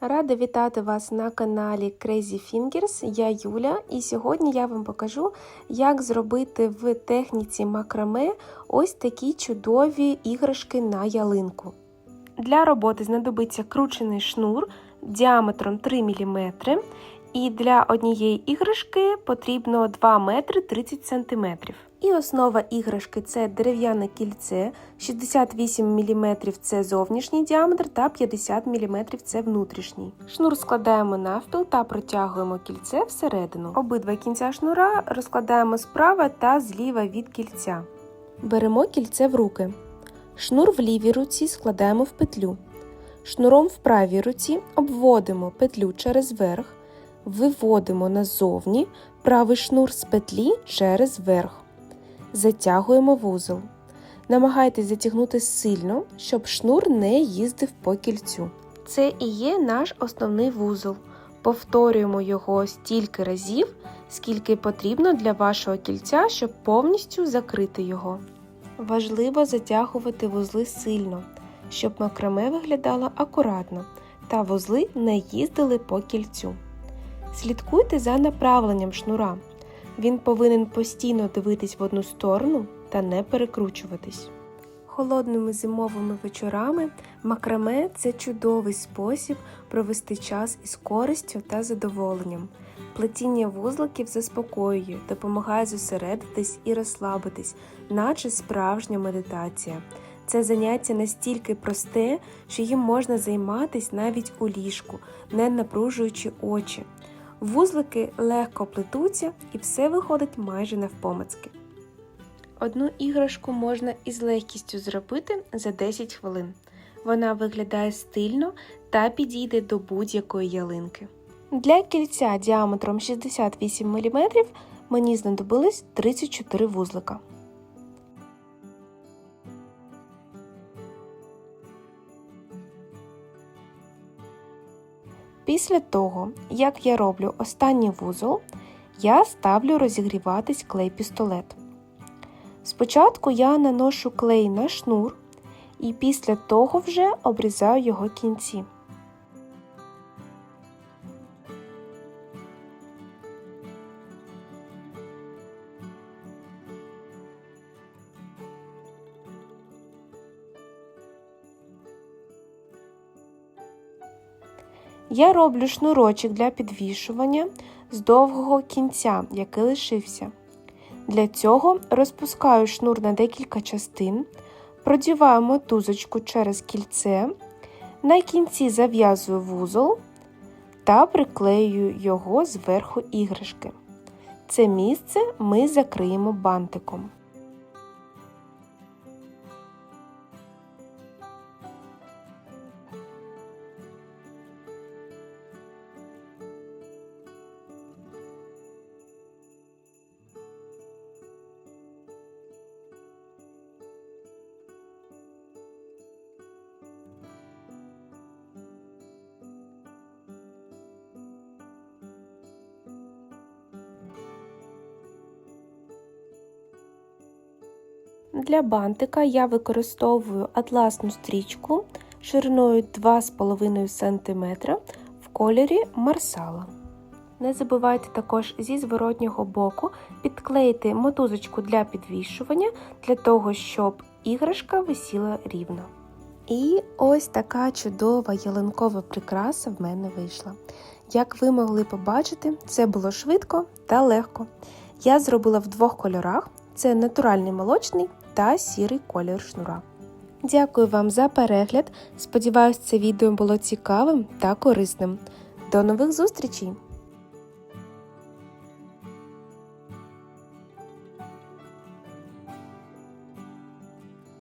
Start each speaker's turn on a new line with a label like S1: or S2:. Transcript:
S1: Рада вітати вас на каналі Crazy Fingers. Я Юля, і сьогодні я вам покажу, як зробити в техніці макраме ось такі чудові іграшки на ялинку. Для роботи знадобиться кручений шнур діаметром 3 мм, і для однієї іграшки потрібно 2 метри 30 см. І основа іграшки це дерев'яне кільце, 68 мм це зовнішній діаметр та 50 мм це внутрішній. Шнур складаємо навпіл та протягуємо кільце всередину. Обидва кінця шнура розкладаємо справа та зліва від кільця. Беремо кільце в руки. Шнур в лівій руці складаємо в петлю. Шнуром в правій руці обводимо петлю через верх, виводимо назовні правий шнур з петлі через верх. Затягуємо вузол. Намагайтесь затягнути сильно, щоб шнур не їздив по кільцю. Це і є наш основний вузол. Повторюємо його стільки разів, скільки потрібно для вашого кільця, щоб повністю закрити його. Важливо затягувати вузли сильно, щоб макраме виглядало акуратно та вузли не їздили по кільцю. Слідкуйте за направленням шнура. Він повинен постійно дивитись в одну сторону та не перекручуватись. Холодними зимовими вечорами макраме це чудовий спосіб провести час із користю та задоволенням. Плетіння вузликів заспокоює, допомагає зосередитись і розслабитись, наче справжня медитація. Це заняття настільки просте, що їм можна займатися навіть у ліжку, не напружуючи очі. Вузлики легко плетуться і все виходить майже навпомацьки. Одну іграшку можна із легкістю зробити за 10 хвилин. Вона виглядає стильно та підійде до будь-якої ялинки. Для кільця діаметром 68 мм мені знадобилось 34 вузлика. Після того, як я роблю останній вузол, я ставлю розігріватись клей-пістолет. Спочатку я наношу клей на шнур і після того вже обрізаю його кінці. Я роблю шнурочок для підвішування з довгого кінця, який лишився. Для цього розпускаю шнур на декілька частин, продіваю мотузочку через кільце, на кінці зав'язую вузол та приклеюю його зверху іграшки. Це місце ми закриємо бантиком. Для бантика я використовую атласну стрічку шириною 2,5 см в кольорі марсала. Не забувайте також зі зворотнього боку підклеїти мотузочку для підвішування, для того, щоб іграшка висіла рівно. І ось така чудова ялинкова прикраса в мене вийшла. Як ви могли побачити, це було швидко та легко. Я зробила в двох кольорах: це натуральний молочний та сірий колір шнура. Дякую вам за перегляд. Сподіваюсь, це відео було цікавим та корисним. До нових зустрічей!